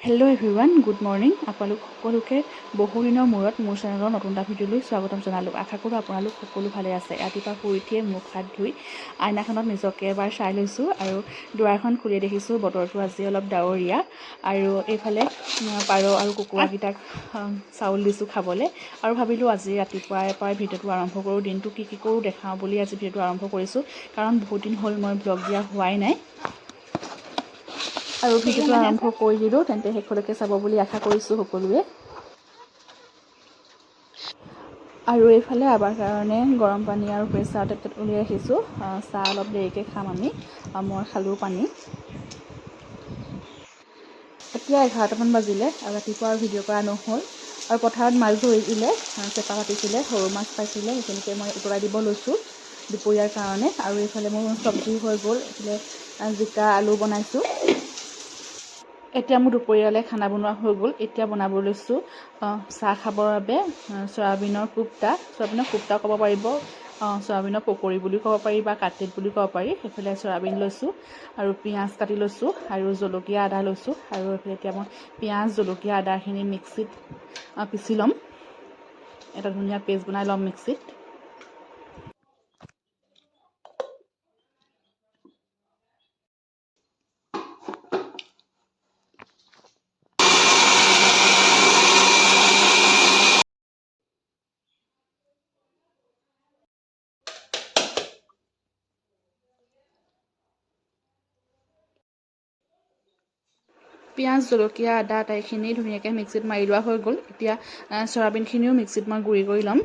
Hello everyone good morning আপোনালোক সকলোকে বহুদিনৰ মূৰত মোৰ চেনেলৰ নতুন এটা ভিডিঅ'লৈ স্বাগতম জনালোঁ। আশা কৰোঁ আপোনালোক সকলো ভালে আছে। ৰাতিপুৱা শুই উঠিয়ে মুখ হাত ধুই আইনাখনত নিজকে এবাৰ চাই লৈছোঁ আৰু দুৱাৰখন খুলি দেখিছোঁ বতৰটো আজি অলপ ডাৱৰীয়া আৰু এইফালে পাৰ আৰু কুকুৰাকেইটাক চাউল দিছোঁ খাবলৈ আৰু ভাবিলোঁ আজি ৰাতিপুৱাই পৰাই ভিডিঅ'টো আৰম্ভ কৰোঁ। দিনটো কি কি কৰোঁ দেখাওঁ বুলি আজি ভিডিঅ'টো আৰম্ভ কৰিছোঁ। কাৰণ বহুত দিন হ'ল মই ব্লগ দিয়া হোৱাই নাই। আৰু ভিডিঅ'টো আৰম্ভ কৰি দিলোঁ তেন্তে শেষলৈকে চাব বুলি আশা কৰিছোঁ সকলোৱে। আৰু এইফালে আবাৰ কাৰণে গৰম পানী আৰু প্ৰেছাৰ টেবলেট উলিয়াই ৰাখিছোঁ চাহ অলপ দেৰিকৈ খাম আমি। মই খালোঁ পানী। এতিয়া এঘাৰটামান বাজিলে আৰু ৰাতিপুৱা আৰু ভিডিঅ' কৰা নহ'ল। আৰু পথাৰত মাছ ধৰিছিলে চেপা পাতিছিলে সৰু মাছ পাইছিলে সেইখিনিকে মই উতলাই দিব লৈছোঁ দুপৰীয়াৰ কাৰণে। আৰু এইফালে মোৰ চব্জি হৈ গ'ল এইফালে জিকা আলু বনাইছোঁ। এতিয়া মোৰ দুপৰীয়ালৈ খানা বনোৱা হৈ গ'ল। এতিয়া বনাব লৈছোঁ চাহ খাবৰ বাবে চয়াবিনৰ কোপ্তা। চয়াবিনৰ কোপ্তা ক'ব পাৰিব চয়াবিনৰ পকৰি বুলিও ক'ব পাৰি বা কাটলেট বুলি ক'ব পাৰি। সেইফালে চয়াবিন লৈছোঁ আৰু পিঁয়াজ কাটি লৈছোঁ আৰু জলকীয়া আদা লৈছোঁ আৰু এইফালে এতিয়া মই পিঁয়াজ জলকীয়া আদাখিনি মিক্সিত পিচি ল'ম। এটা ধুনীয়া পেষ্ট বনাই ল'ম মিক্সিত। পিঁয়াজ জলকীয়া আদা আটাইখিনি ধুনীয়াকৈ মিক্সিত মাৰি লোৱা হৈ গ'ল। এতিয়া চয়াবিনখিনিও মিক্সিত মই গুড়ি কৰি ল'ম।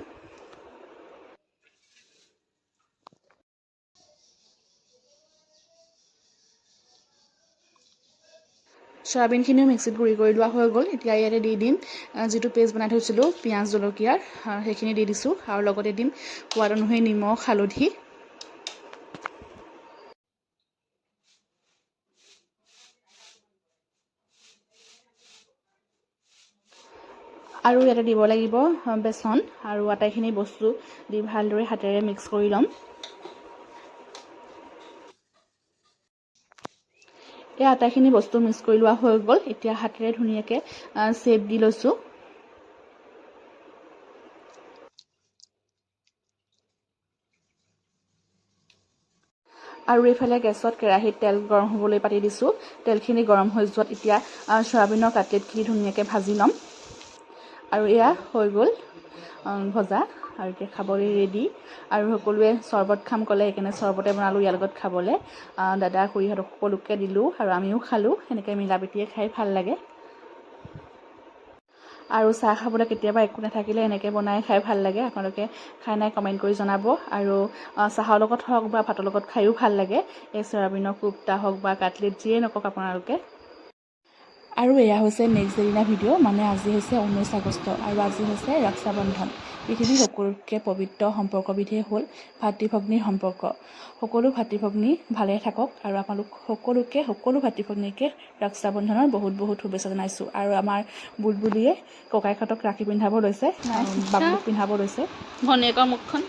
চয়াবিনখিনিও মিক্সিত গুড়ি কৰি লোৱা হৈ গ'ল। এতিয়া ইয়াতে দি দিম যিটো পেষ্ট বনাই থৈছিলোঁ পিঁয়াজ জলকীয়াৰ সেইখিনি দি দিছোঁ। আৰু লগতে দিম সোৱাদ অনুসৰি নিমখ হালধি। আৰু ইয়াতে দিব লাগিব বেচন আৰু আটাইখিনি বস্তু দি ভালদৰে হাতেৰে মিক্স কৰি ল'ম। এই আটাইখিনি বস্তু মিক্স কৰি লোৱা হৈ গ'ল। এতিয়া হাতেৰে ধুনীয়াকৈ চেপ দি লৈছোঁ। আৰু এইফালে গেছত কেৰাহীত তেল গৰম হ'বলৈ পাতি দিছোঁ। তেলখিনি গৰম হৈ যোৱাত এতিয়া চয়াবিনৰ কাটলেটখিনি ধুনীয়াকৈ ভাজি ল'ম। আৰু এয়া হৈ গ'ল ভজা আৰু এতিয়া খাবলৈ ৰেডি আৰু সকলোৱে চৰ্বত খাম ক'লে সেইকাৰণে চৰ্বতে বনালোঁ ইয়াৰ লগত খাবলৈ। দাদা খুৰীহঁতক সকলোকে দিলোঁ আৰু আমিও খালোঁ সেনেকৈ মিলা প্ৰীতিৰে খাই ভাল লাগে। আৰু চাহ খাবলৈ কেতিয়াবা একো নাথাকিলে এনেকৈ বনাই খাই ভাল লাগে আপোনালোকে খাই নাই কমেণ্ট কৰি জনাব। আৰু চাহৰ লগত হওক বা ভাতৰ লগত খায়ো ভাল লাগে। এই চয়াবিনৰ কোপ্তা হওক বা কাটলেট যিয়ে নকওক আপোনালোকে। আৰু এয়া হৈছে নেক্সট দিনা ভিডিঅ' মানে আজি হৈছে ঊনৈছ আগষ্ট আৰু আজি হৈছে ৰক্ষা বন্ধন পৃথিৱীৰ সকলোতকৈ পবিত্ৰ সম্পৰ্কবিধেই হ'ল ভাতৃ ভগ্নীৰ সম্পৰ্ক। সকলো ভাতৃ ভগ্নী ভালে থাকক আৰু আপোনালোক সকলোকে সকলো ভাতৃ ভগ্নীকে ৰক্ষা বন্ধনৰ বহুত বহুত শুভেচ্ছা জনাইছোঁ। আৰু আমাৰ বুলবুলিয়ে ককাইহঁতক ৰাখি পিন্ধাব লৈছে বাবুক পিন্ধাব লৈছে। ভনীয়েকৰ মুখখন।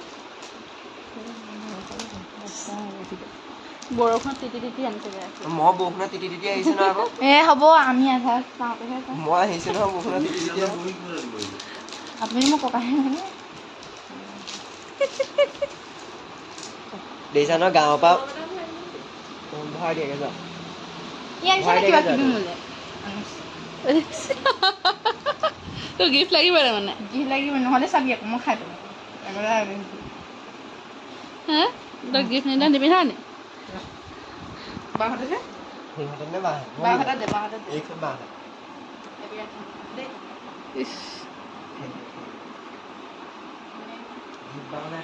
তিতি তিতি মই বৰষুণত তিতি তিতি আহিছো নহয় আকৌ। এ হ'ব আমি আধা চাওঁতেহে যাম মই আহিছো নহয় বৰষুণত তিতি তিতি আপুনি মোক ককাহে মানে। দেখিছা নহয় গাঁৱৰ পৰা ভৰাই দিয়েগে যা। ই আনিছে নে কিবা কিবি মোলে। তোৰ গিফ্ট লাগিব মানে? গিফ্ট লাগিব নহ'লে চাবি আকৌ মই খাই পেলাম হা? তই গিফ্ট নিদিয়া নিপিন্ধা নি বাহঁতে যে সিহঁতে নে বাহঁত? মই বাহঁতে দে। বাহঁতে দে। এইখন বাহঁত। ইছ গীত গাব নাই,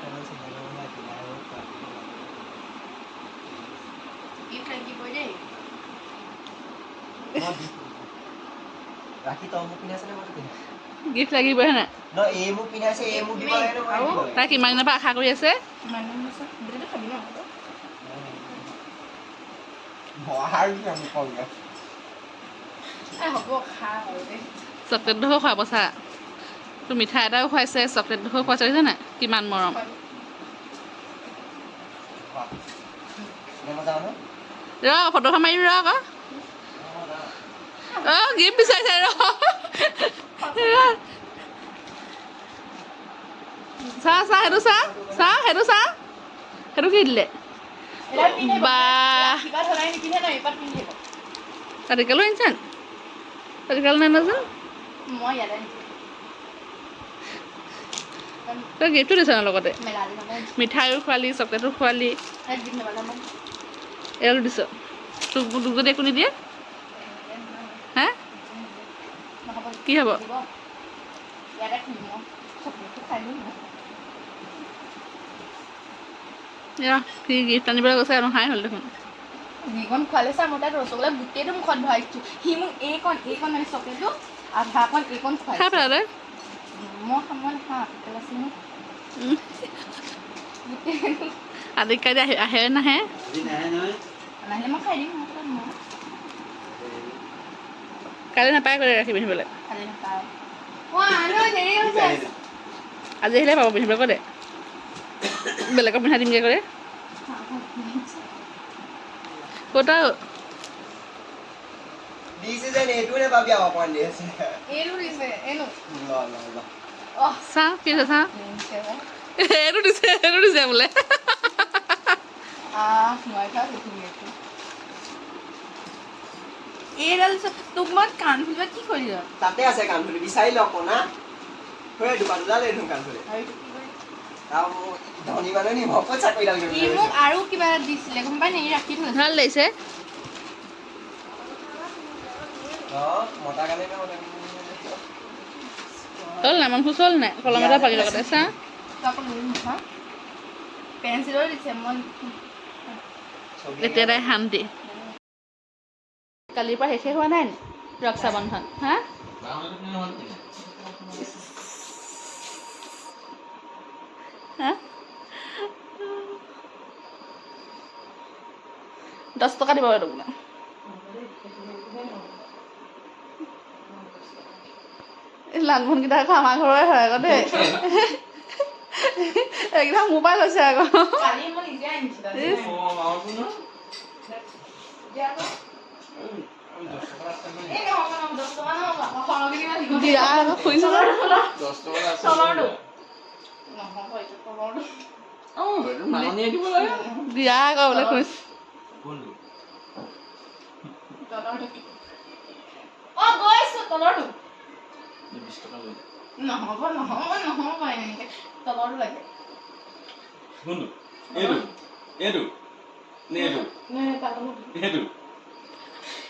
তহঁতৰ চিন্তা কৰিব নাই, কিবা আৰু খোৱা। গিফ্ট লাগিবই দেই মই গীত- ৰাখি তই মোক পিন্ধাইছ নে মই তোক পিন্ধাইছো? গিফ্ট লাগিবই হয় নাই ন এই মোক পিন্ধাইছে এই মোক দিব লাগে নে মই দিব লাগে? তাই কিমান দিনৰ পৰা আশা কৰি আছে কিমান দিন আছে গোটেইটো খাবি ন ভৰাই দিছে মোক কওঁতে। হ'ব খা আৰু দেই চকলেট দুখৰ খুৱাব চা তোৰ মিঠাই এটাও খুৱাইছে চকলেট দুখৰ খুৱাইছে দেখিছে নাই কিমান মৰম খোৱা। এতিয়া মই যাওঁ ন? ৰ ফটোখন মাৰিবি ৰ আকৌ মই যাওঁ। অঁ গিফ্ট বিচাৰিছে ৰ চা চা সেইটো চা চা সেইটো চা সেইটো কি দিলে বা কিবা ধৰাই নিপিন্ধে ন এইপাত পিন্ধিব ৰাতিকালো আনিছে ৰাতিকালো নাই নাজানো মই ইয়াতে আনিছোঁ তই গিফ্টটো দিছ ন লগতে? মেলালি মানে মিঠাইও খোৱালি চকলেটো খোৱালি। দিম মেলালে মোক এয়ালো দিছ। তোক তোক যদি একো নিদিয়ে? হা? নহ'ব কি হ'ব দিব ইয়াতে কিনিম মই চকলেটটো খাই দিম মই এয়া কি গিফ্ট আনিবলৈ গৈছে আৰু হাই হ'ল দেখোন। যিকণ খোৱালে চা মই তাত ৰসগোল্লা গোটেইটো মুখত ভৰাইছোঁ। সি মোক এইকণ এইকণ মানে চকলেটটো আধাকণ এইকণ খাই পেলালে? মই খাম মই নাখাওঁ পেলাইছোঁ মোক গোটেই আজি কালি আহে আহে নাহে? নাহে নাহিলে মই খাই দিম কালি নাপায় কৰি ৰাখি পিন্ধিবলৈ। আজি আহিলে পাব পিন্ধিবলৈ কৈ দে বেলেগক পিন্ধাই দিমগৈ কৰে ক'ত আৰু দিছে যেন এইটো নেপাবি আৰু অকণমান দি আছে। এইটো দিছে এইটো। ল ল ল। অঁ চাওঁ কি হৈছে চাওঁ দিছে যে। এইটো দিছে এইটো দিছে বোলে। আহ মই খাওঁ দেখুন এইটো। এইডাল চ- তোক মই কাণফুলিত কি কৰি দিম তাতে আছে কাণফুলি বিচাৰি লওক কণা হৈ দোকান ওলালে দেখোন কাণফুলি আৰু ভাল লাগিছে। অঁ মতা কাৰণে নে মতা চল নাই মাংস চল নাই কলম এটা পালি লগতে চা। তই আকৌ লৈ নহয় পেঞ্চিলো দিছে মই এতিয়া তাই শান্তি। কালিৰ পৰা শেষে হোৱা নাই নি? ৰক্ষা বন্ধন হা? হা দশ টকা দিব পারব না এই লালমোহনকেইটা আকৌ আমাৰ ঘৰৰে হয় আকৌ দেই। এইকেইটা মোৰ মোবাইল লৈছে আকৌ। দিয়া আকৌ। বোলে খুজিছোঁ তলৰটো অঁ গৈছোঁ তলৰটো। বিছ টকা লৈ যা। নহ'ব নহ'ব নহ'ব এনেকৈ। তলৰটো লাগে। কোনটো এইটো এইটো নে এইটো? নাই নাই তলৰটো এইটো।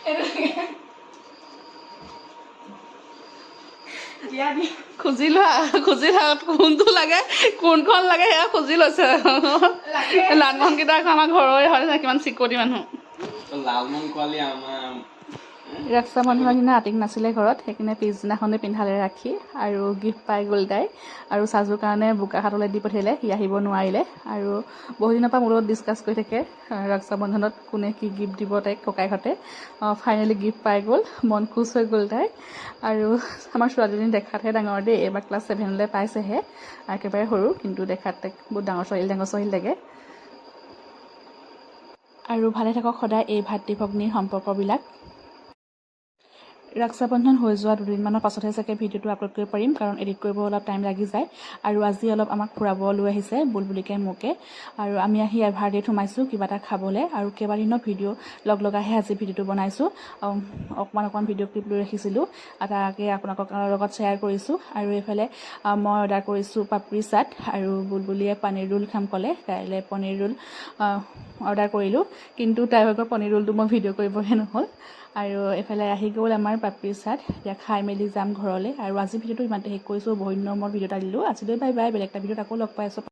এইটো লাগে। দিয়া দিয়া। খুজি লোৱা খুজি লোৱা কোনটো লাগে কোনখন লাগে সেয়া খুজি লৈছে। লাগে। লালমোহনকেইটা আকৌ আমাৰ ঘৰৰে হয় নহয়, কিমান চিকটি মানুহ। লালমোহন খোৱালি আমাৰ ৰক্ষা বন্ধনৰ দিনা আতিক নাছিলে ঘৰত সেইকাৰণে পিছদিনাখনে পিন্ধালে ৰাখি আৰু গিফ্ট পাই গ'ল তাই। আৰু চাজুৰ কাৰণে বোকাখাতলৈ দি পঠিয়ালে সি আহিব নোৱাৰিলে। আৰু বহুদিনৰ পৰা মোৰ লগত ডিছকাছ কৰি থাকে ৰক্ষা বন্ধনত কোনে কি গিফ্ট দিব তাইক ককাইহঁতে। ফাইনেলি গিফ্ট পাই গ'ল মন খুচ হৈ গ'ল তাই। আৰু আমাৰ ছোৱালীজনী দেখাতহে ডাঙৰ দেই এইবাৰ ক্লাছ ছেভেনলৈ পাইছেহে। একেবাৰে সৰু কিন্তু দেখাত তাইক বহুত ডাঙৰ ছোৱালী ডাঙৰ ছোৱালী লাগে। আৰু ভালে থাকক সদায় এই ভাতৃ ভগ্নীৰ সম্পৰ্কবিলাক। ৰক্ষা বন্ধন হৈ যোৱা দুদিনমানৰ পাছতহে চাগে ভিডিঅ'টো আপলোড কৰিব পাৰিম কাৰণ এডিট কৰিব অলপ টাইম লাগি যায়। আৰু আজি অলপ আমাক ফুৰাব লৈ আহিছে বুলবুলিকে মোকে। আৰু আমি আহি এভাৰ ডেত সোমাইছোঁ কিবা এটা খাবলৈ। আৰু কেইবাদিনৰ ভিডিঅ' লগ লগাইহে আজি ভিডিঅ'টো বনাইছোঁ। অকণমান অকণমান ভিডিঅ' ক্লিপ লৈ ৰাখিছিলোঁ। তাকে আপোনালোকৰ লগত শ্বেয়াৰ কৰিছোঁ। আৰু এইফালে মই অৰ্ডাৰ কৰিছোঁ পাপৰি চাট আৰু বুলবুলিয়ে পনীৰ ৰোল খাম ক'লে। কাইলৈ পনীৰ ৰোল অৰ্ডাৰ কৰিলোঁ। কিন্তু তাইৰ ভাগৰ পনীৰ ৰোলটো মই ভিডিঅ' কৰিবহে নহ'ল। আৰু এইফালে আহি গ'ল আমাৰ পাপৰি চাট। এতিয়া খাই মেলি যাম ঘৰলৈ। আৰু আজি ভিডিঅ'টো ইমানতে শেষ কৰিছোঁ বহুত দিনৰ মূৰত ভিডিঅ' এটা দিলোঁ। আজিলৈ বাই বাই বেলেগ এটা ভিডিঅ'ত আকৌ লগ পাই আছোঁ।